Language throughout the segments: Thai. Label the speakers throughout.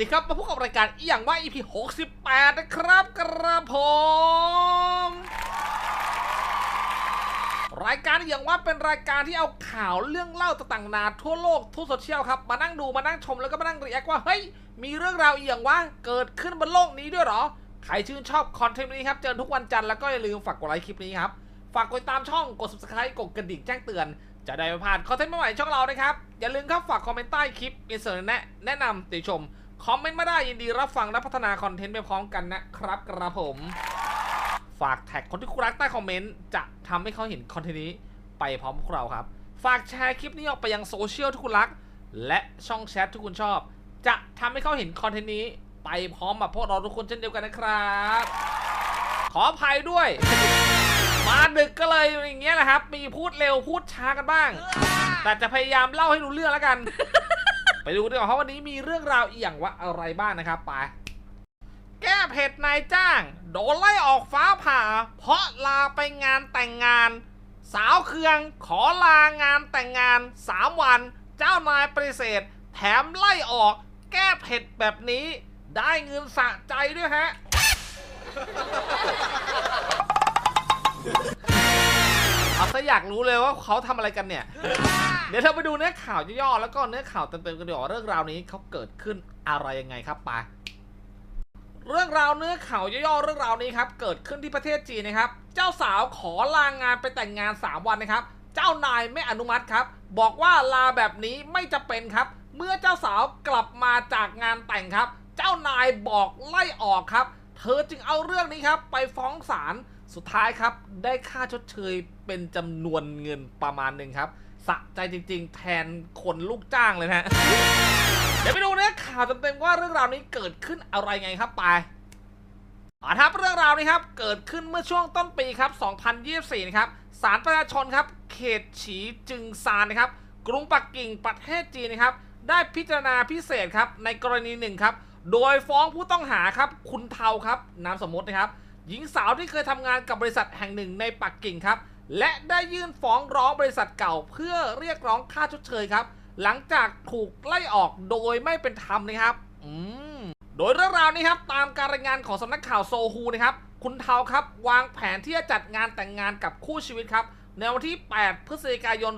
Speaker 1: ดีครับ มาพบกับรายการอีอย่างว่า EP 68 นะครับกระผมรายการอย่างว่าเป็นรายการที่เอาข่าวเรื่องเล่าต่างๆนานาทั่วโลกทั่วโซเชียลครับ มานั่งดูมานั่งชมแล้วก็มานั่งรีแอคว่าเฮ้ยมีเรื่องราวอหย่างว่าเกิดขึ้นบนโลกนี้ด้วยหรอ ใครชื่นชอบคอนเทนต์นี้ครับ เจอทุกวันจันทร์แล้วก็อย่าลืมฝากกดไลค์คลิปนี้ครับ ฝากกดติดตามช่องกด subscribe กดกระดิ่งแจ้งเตือน จะได้ไม่พลาดคอนเทนต์ใหม่ๆช่องเรานะครับอย่าลืมครับฝากคอมเมนต์ใต้คลิปอินเสิร์ตแนะแนะนำติชม คอมเมนต์มาได้ยินดีรับฟังและพัฒนาคอนเทนต์ไปพร้อมกันนะครับกระผม ฝากแท็กคนที่คุณรักใต้คอมเมนต์จะทำให้เขาเห็นคอนเทนต์นี้ไปพร้อมพวกเราครับ ฝากแชร์คลิปนี้ออกไปยังโซเชียลที่คุณรัก และช่องแชทที่คุณชอบ จะทำให้เขาเห็นคอนเทนต์นี้ไปพร้อมกับพวกเราทุกคนเช่นเดียวกันนะครับ ขออภัยด้วย มาดึกก็เลยอย่างเงี้ยแหละครับ มีพูดเร็วพูดช้ากันบ้าง แต่จะพยายามเล่าให้รู้เรื่องแล้วกัน ไปดูดีกว่าเพราะวันนี้มีเรื่องราวอีกอย่างว่าอะไรบ้างนะครับไปแก้เผ็ดนายจ้าง โดนไล่ออกฟ้าผ่า เพราะลาไปงานแต่งงาน สาวเคืองขอลางานแต่งงาน3วัน เจ้านายปฏิเสธ แถมไล่ออก แก้เผ็ดแบบนี้ ได้เงินสะใจด้วยฮะ เอาซะอยากรู้เลยว่าเขาทำอะไรกันเนี่ย เดี๋ยวเราไปดูเนื้อข่าวย่อๆแล้วก็เนื้อข่าวเต็มๆกันดีกว่าเรื่องราวนี้เขาเกิดขึ้นอะไรยังไงครับไปเรื่องราวเนื้อข่าวย่อๆเรื่องราวนี้ครับ เกิดขึ้นที่ประเทศจีนนะครับ เจ้าสาวขอลางงานไปแต่งงาน 3 วันนะครับ เจ้านายไม่อนุมัติครับ บอกว่าลาแบบนี้ไม่จะเป็นครับ เมื่อเจ้าสาวกลับมาจากงานแต่งครับ เจ้านายบอกไล่ออกครับ เธอจึงเอาเรื่องนี้ครับ ไปฟ้องศาลสุดท้ายครับ ได้ค่าชดเชยเป็นจำนวนเงินประมาณหนึ่งครับสะใจจริง ๆ แทนคนลูกจ้างเลยนะฮะเดี๋ยวไปดูเนื้อข่าวเต็มๆว่าเรื่องราวนี้เกิดขึ้นอะไรไงครับไปอาครับเรื่องราวนี้ครับ เกิดขึ้นเมื่อช่วงต้นปีครับ 2024 นะครับศาลประชาชนครับ เขตฉีจึงซานนะครับ กรุงปักกิ่งประเทศจีนนะครับ ได้พิจารณาพิเศษครับ ในกรณีหนึ่งครับ โดยฟ้องผู้ต้องหาครับคุณเทาครับนามสมมตินะครับ หญิงสาวที่เคยทำงานกับบริษัทแห่งหนึ่งในปักกิ่งครับ และได้ยื่นฟ้องร้องบริษัทเก่า เพื่อเรียกร้องค่าชดเชยครับ หลังจากถูกไล่ออกโดยไม่เป็นธรรมนะครับอืมโดยเรื่องราวนี้ครับตามการรายงานของสำนักข่าวโซฮูนะครับคุณเทาครับ วางแผนที่จะจัดงานแต่งงานกับคู่ชีวิตครับในวันที่ 8 พฤศจิกายน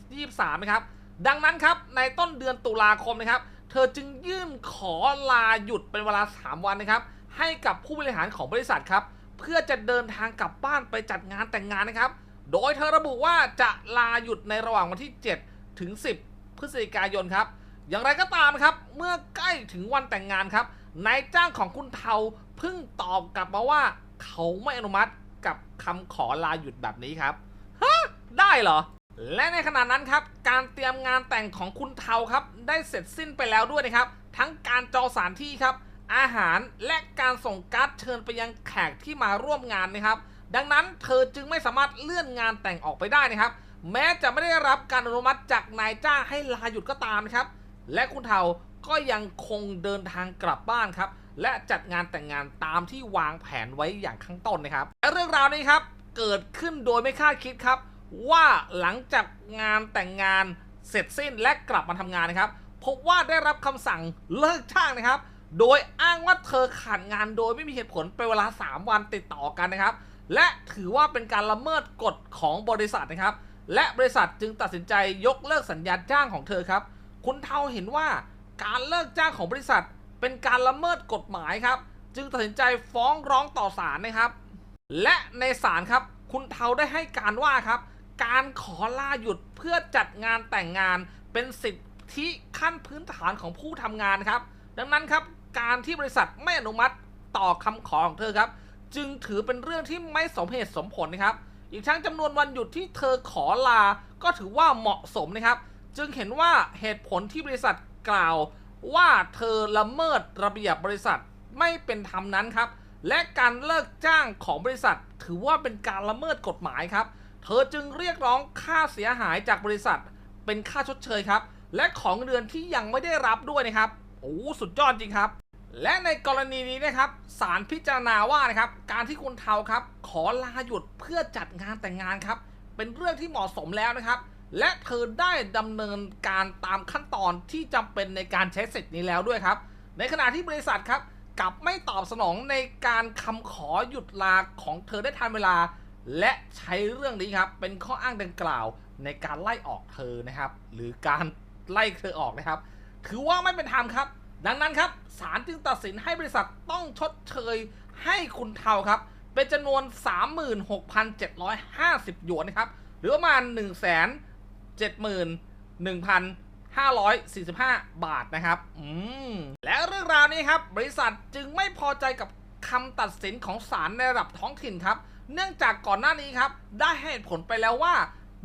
Speaker 1: 2023 นะครับ ดังนั้นครับ ในต้นเดือนตุลาคมนะครับ เธอจึงยื่นขอลาหยุดเป็นเวลา 3 วันนะครับ ให้กับผู้บริหารของบริษัทครับ เพื่อจะเดินทางกลับบ้านไปจัดงานแต่งงานนะครับ โดยเธอระบุว่าจะลาหยุดในระหว่างวันที่ 7 ถึง 10 พฤศจิกายนครับ อย่างไรก็ตามครับ เมื่อใกล้ถึงวันแต่งงานครับนายจ้างของคุณเทาเพิ่งตอบกลับมาว่า เขาไม่อนุมัติกับคำขอลาหยุดแบบนี้ครับฮะได้เหรอ และในขณะนั้นครับ การเตรียมงานแต่งของคุณเทาครับ ได้เสร็จสิ้นไปแล้วด้วยนะครับ ทั้งการจองสถานที่ครับ อาหารและการส่งการ์ดเชิญไปยังแขกที่มาร่วมงานนะครับ ดังนั้นเธอจึงไม่สามารถเลื่อนงานแต่งออกไปได้นะครับ แม้จะไม่ได้รับการอนุมัติจากนายจ้างให้ลาหยุดก็ตามนะครับ และคุณเทาก็ยังคงเดินทางกลับบ้านครับ และจัดงานแต่งงานตามที่วางแผนไว้อย่างข้างต้นนะครับและเรื่องราวนี้ครับเกิดขึ้นโดยไม่คาดคิดครับ ว่าหลังจากงานแต่งงานเสร็จสิ้นและกลับมาทำงานนะครับ พบว่าได้รับคำสั่งเลิกจ้างนะครับ โดยอ้างว่าเธอขาดงานโดยไม่มีเหตุผลเป็นเวลา 3 วันติดต่อกันนะครับ และถือว่าเป็นการละเมิดกฎของบริษัทนะครับ และบริษัทจึงตัดสินใจยกเลิกสัญญาจ้างของเธอครับ คุณเทาเห็นว่าการเลิกจ้างของบริษัท เป็นการละเมิดกฎหมายครับ จึงตัดสินใจฟ้องร้องต่อศาลนะครับ และในศาลครับ คุณเทาได้ให้การว่าครับ การขอลาหยุดเพื่อจัดงานแต่งงานเป็นสิทธิขั้นพื้นฐานของผู้ทำงานครับ ดังนั้นครับการที่บริษัทไม่อนุมัติต่อคำขอของเธอครับ จึงถือเป็นเรื่องที่ไม่สมเหตุสมผลนะครับ อีกทั้งจำนวนวันหยุดที่เธอขอลา ก็ถือว่าเหมาะสมนะครับ จึงเห็นว่าเหตุผลที่บริษัทกล่าว ว่าเธอละเมิดระเบียบบริษัทไม่เป็นธรรมนั้นครับ และการเลิกจ้างของบริษัท ถือว่าเป็นการละเมิดกฎหมายครับ เธอจึงเรียกร้องค่าเสียหายจากบริษัท เป็นค่าชดเชยครับ และของเดือนที่ยังไม่ได้รับด้วยนะครับ โอ้สุดยอดจริงครับ และในกรณีนี้นะครับศาลพิจารณาว่านะครับ การที่คุณเทาครับ ขอลาหยุดเพื่อจัดงานแต่งงานครับ เป็นเรื่องที่เหมาะสมแล้วนะครับ และเธอได้ดำเนินการตามขั้นตอนที่จำเป็นในการใช้สิทธิ์นี้แล้วด้วยครับ ในขณะที่บริษัทครับกลับไม่ตอบสนองในการคำขอหยุดลาของเธอได้ทันเวลา และใช้เรื่องนี้ครับ เป็นข้ออ้างดังกล่าวในการไล่ออกเธอนะครับ หรือการไล่เธอออกนะครับ ถือว่าไม่เป็นธรรมครับ ดังนั้นครับศาลจึงตัดสินให้บริษัทต้องชดเชยให้คุณเทาครับ เป็นจำนวน 36,750 หยวนนะครับ หรือประมาณ 1 7 1 545 บาทนะครับ อืม และเรื่องราวนี้ครับ บริษัทจึงไม่พอใจกับคำตัดสินของศาลในระดับท้องถิ่นครับ เนื่องจากก่อนหน้านี้ครับ ได้ให้เหตุผลไปแล้วว่า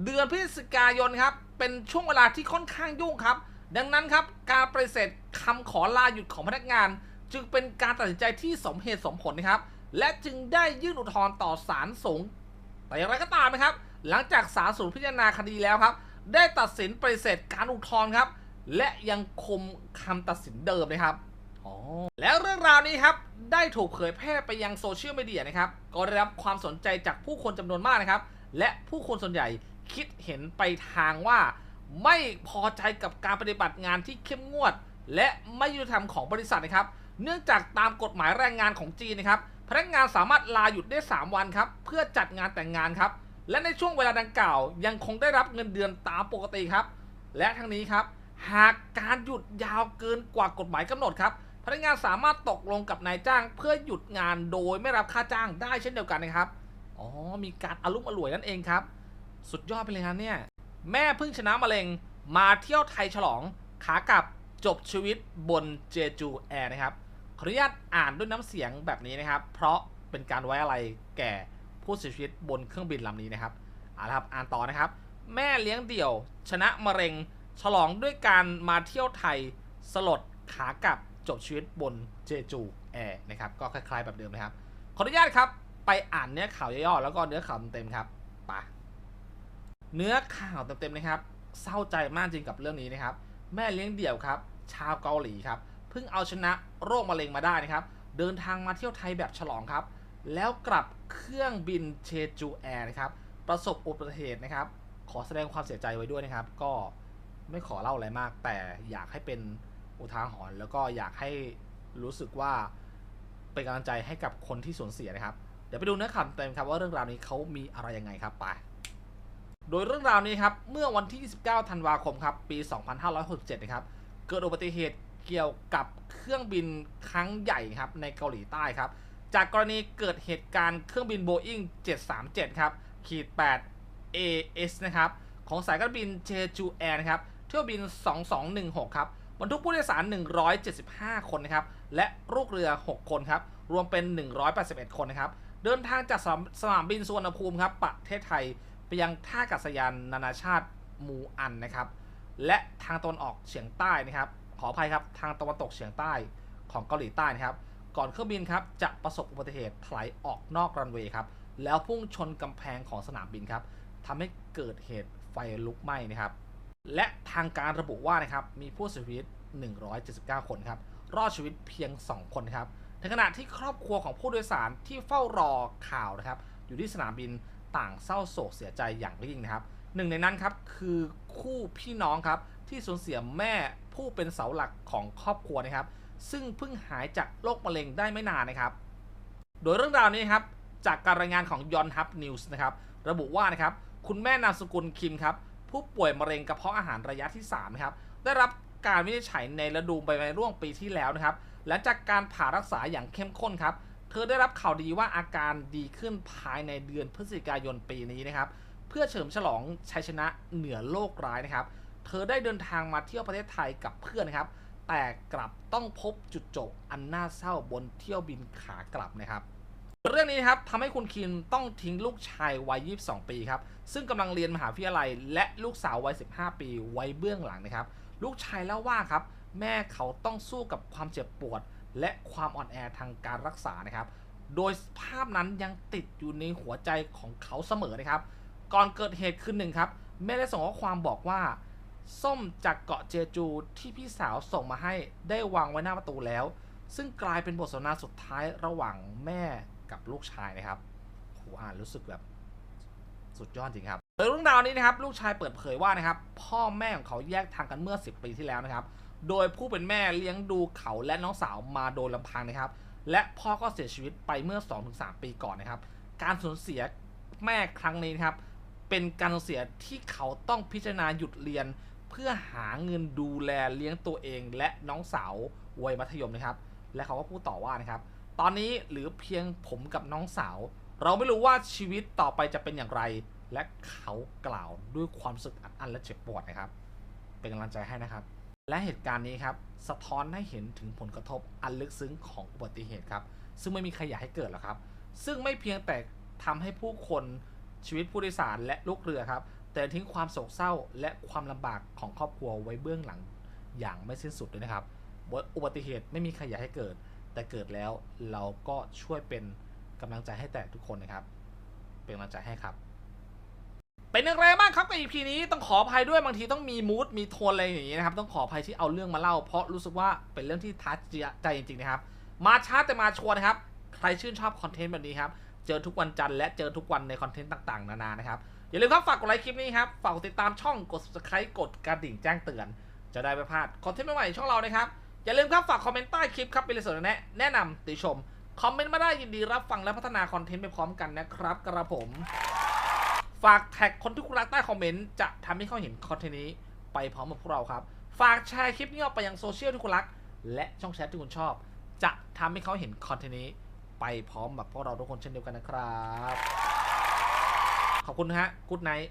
Speaker 1: เดือนพฤศจิกายนครับ เป็นช่วงเวลาที่ค่อนข้างยุ่งครับ ดังนั้นครับการปฏิเสธคำขอลาหยุดของพนักงาน จึงเป็นการตัดสินใจที่สมเหตุสมผลนะครับ และจึงได้ยื่นอุทธรณ์ต่อศาลสูง แต่อย่างไรก็ตามนะครับ หลังจากศาลสูงพิจารณาคดีแล้วครับ ได้ตัดสินปฏิเสธการอุทธรณ์ครับ และยังคงคำตัดสินเดิมนะครับ แล้วเรื่องราวนี้ครับ ได้ถูกเผยแพร่ไปยังโซเชียลมีเดียนะครับ ก็ได้รับความสนใจจากผู้คนจำนวนมากนะครับ และผู้คนส่วนใหญ่คิดเห็นไปทางว่า ไม่พอใจกับการปฏิบัติงานที่เข้มงวด และไม่ยุติธรรมของบริษัทนะครับ เนื่องจากตามกฎหมายแรงงานของจีนนะครับ พนักงานสามารถลาหยุดได้ 3 วันครับ เพื่อจัดงานแต่งงานครับ และในช่วงเวลาดังกล่าว ยังคงได้รับเงินเดือนตามปกติครับ และทั้งนี้ครับ หากการหยุดยาวเกินกว่ากฎหมายกำหนดครับ พนักงานสามารถตกลงกับนายจ้างเพื่อหยุดงานโดยไม่รับค่าจ้างได้เช่นเดียวกันนะครับ อ๋อ มีการอารุ่มอร่วยนั่นเองครับ สุดยอดไปเลยครับเนี่ย แม่เพิ่งชนะมะเร็ง มาเที่ยวไทยฉลอง ขากลับจบชีวิตบนเจจูแอร์นะครับ ขออนุญาตอ่านด้วยน้ำเสียงแบบนี้นะครับ เพราะเป็นการไว้อะไรแก่ผู้เสียชีวิตบนเครื่องบินลำนี้นะครับเอาละครับอ่านต่อนะครับ แม่เลี้ยงเดี่ยว ชนะมะเร็ง ฉลองด้วยการมาเที่ยวไทยสลดขากลับ จบชีวิตบนเจจูแอร์นะครับ ก็คล้ายๆแบบเดิมนะครับ ขออนุญาตครับ ไปอ่านเนื้อข่าวย่อๆแล้วก็เนื้อข่าวเต็มๆครับไปเนื้อข่าวเต็มๆนะครับ เศร้าใจมากจริงกับเรื่องนี้นะครับ แม่เลี้ยงเดี่ยวครับ ชาวเกาหลีครับเพิ่งเอาชนะโรคมะเร็งมาได้นะครับ เดินทางมาเที่ยวไทยแบบฉลองครับ แล้วกลับเครื่องบินเชจูแอร์นะครับ ประสบอุบัติเหตุนะครับ ขอแสดงความเสียใจไว้ด้วยนะครับ ก็ไม่ขอเล่าอะไรมาก แต่อยากให้เป็น อุทาหรณ์แล้วก็อยากให้รู้สึกว่าเป็นกำลังใจให้กับคนที่สูญเสียนะครับ เดี๋ยวไปดูเนื้อข่าวเต็มครับว่าเรื่องราวนี้เขามีอะไรยังไงครับไป โดยเรื่องราวนี้ครับเมื่อวันที่ 29 ธันวาคมครับปี 2567 นะครับ เกิดอุบัติเหตุเกี่ยวกับเครื่องบินครั้งใหญ่ครับในเกาหลีใต้ครับ จากกรณีเกิดเหตุการณ์เครื่องบิน Boeing 737 ครับขีด 8 AS นะครับของสายการบินเจจูแอร์นะครับเที่ยวบิน 2216 ครับ บรรทุกผู้โดยสาร 175 คนนะครับ และลูกเรือ 6 คนครับ รวมเป็น 181 คนนะครับ เดินทางจากสนามบินสุวรรณภูมิครับ ประเทศไทยไปยังท่าอากาศยานนานาชาติมูอันนะครับ และทางตะวันออกเฉียงใต้นะครับ ขออภัยครับ ทางตะวันตกเฉียงใต้ของเกาหลีใต้นะครับ ก่อนเครื่องบินครับ จะประสบอุบัติเหตุถลายออกนอกรันเวย์ครับ แล้วพุ่งชนกำแพงของสนามบินครับทำให้เกิดเหตุไฟลุกไหม้นะครับ และทางการระบุว่านะครับมีผู้เสียชีวิต 179 คนครับ รอดชีวิตเพียง 2 คนครับในขณะที่ครอบครัวของผู้โดยสารที่เฝ้ารอข่าวนะครับ อยู่ที่สนามบินต่างเศร้าโศกเสียใจอย่างยิ่งนะครับหนึ่งในนั้นครับคือคู่พี่น้องครับที่สูญเสียแม่ผู้เป็นเสาหลักของครอบครัวนะครับ ซึ่งเพิ่งหายจากโรคมะเร็งได้ไม่นานนะครับ โดยเรื่องราวนี้ครับจากการรายงานของยอนฮับนิวส์นะครับระบุว่านะครับคุณแม่นามสกุลคิมครับ ผู้ป่วยมะเร็งกระเพาะอาหารระยะที่3ครับได้รับการวินิจฉัยในฤดูใบไม้ร่วงปีที่แล้วนะครับหลังจากการผ่ารักษาอย่างเข้มข้นครับ เธอได้รับข่าวดีว่าอาการดีขึ้นภายในเดือนพฤศจิกายนปีนี้นะครับ เพื่อเฉลิมฉลองชัยชนะเหนือโรคร้ายนะครับ เธอได้เดินทางมาเที่ยวประเทศไทยกับเพื่อนนะครับ แต่กลับต้องพบจุดจบอันน่าเศร้าบนเที่ยวบินขากลับนะครับ เรื่องนี้ครับทำให้คุณคินต้องทิ้งลูกชายวัย 22 ปีครับ ซึ่งกำลังเรียนมหาวิทยาลัย และลูกสาววัย 15 ปีไว้เบื้องหลังนะครับ ลูกชายเล่าว่าครับ แม่เขาต้องสู้กับความเจ็บปวด และความอ่อนแอทางการรักษานะครับ โดยภาพนั้นยังติดอยู่ในหัวใจของเขาเสมอนะครับ ก่อนเกิดเหตุคืนหนึ่งครับ แม่ได้ส่งข้อความบอกว่า ส้มจากเกาะเจจูที่พี่สาวส่งมาให้ได้วางไว้หน้าประตูแล้ว ซึ่งกลายเป็นบทสนทนาสุดท้ายระหว่างแม่ กับลูกชายนะครับโหอ่านรู้สึกแบบสุดยอดจริงครับโดยเรื่องราวนี้นะครับลูกชายเปิดเผยว่านะครับพ่อแม่ของเขาแยกทางกันเมื่อ 10 ปีที่แล้วนะครับ โดยผู้เป็นแม่เลี้ยงดูเขาและน้องสาวมาโดยลำพังนะครับ และพ่อก็เสียชีวิตไปเมื่อ 2-3 ปีก่อนนะครับ การสูญเสียแม่ครั้งนี้นะครับ เป็นการสูญเสียที่เขาต้องพิจารณาหยุดเรียน เพื่อหาเงินดูแลเลี้ยงตัวเอง และน้องสาววัยมัธยมนะครับ และเขาก็พูดต่อว่านะครับ ตอนนี้เหลือเพียงผมกับน้องสาว เราไม่รู้ว่าชีวิตต่อไปจะเป็นอย่างไร และเขากล่าวด้วยความรู้สึกอัดอั้นและเจ็บปวดนะครับ เป็นกำลังใจให้นะครับ และเหตุการณ์นี้ครับ สะท้อนให้เห็นถึงผลกระทบอันลึกซึ้งของอุบัติเหตุครับ ซึ่งไม่มีใครอยากให้เกิดหรอกครับ ซึ่งไม่เพียงแต่ทำให้ผู้คนชีวิตผู้โดยสารและลูกเรือครับ แต่ทิ้งความโศกเศร้าและความลำบากของครอบครัวไว้เบื้องหลังอย่างไม่สิ้นสุดเลยนะครับ อุบัติเหตุไม่มีใครอยากให้เกิด แต่เกิดแล้วเราก็ช่วยเป็นกำลังใจให้แต่ทุกคนนะครับ เป็นกำลังใจให้ครับ เป็นอย่างไรบ้างครับกับ EP นี้ต้องขออภัยด้วยบางทีต้องมีมูดมีโทนอะไรอย่างนี้นะครับ ต้องขออภัยที่เอาเรื่องมาเล่า เพราะรู้สึกว่าเป็นเรื่องที่ท้าใจจริงๆนะครับ มาช้าแต่มาชัวร์นะครับ ใครชื่นชอบคอนเทนต์แบบนี้ครับเจอทุกวันจันทร์และเจอทุกวันในคอนเทนต์ต่างๆ นานานะครับ อย่าลืมครับฝากกดไลค์คลิปนี้ครับ ฝากกดติดตามช่องกด subscribe กดกระดิ่งแจ้งเตือน จะได้ไม่พลาดคอนเทนต์ใหม่ๆช่องเรานะครับ อย่าลืมครับ ฝากคอมเมนต์ใต้คลิปครับ เป็นเรื่องแนะแนะนำติชม คอมเมนต์มาได้ยินดีรับฟังและพัฒนาคอนเทนต์ไปพร้อมกันนะครับกระผม ฝากแท็กคนที่คุณรักใต้คอมเมนต์จะทำให้เขาเห็นคอนเทนต์นี้ไปพร้อมกับพวกเราครับ ฝากแชร์คลิปนี้ออกไปยังโซเชียลที่คุณรัก และช่องแชทที่คุณชอบ จะทำให้เขาเห็นคอนเทนต์นี้ไปพร้อมกับพวกเราทุกคนเช่นเดียวกันนะครับ ขอบคุณนะฮะกู๊ดไนท์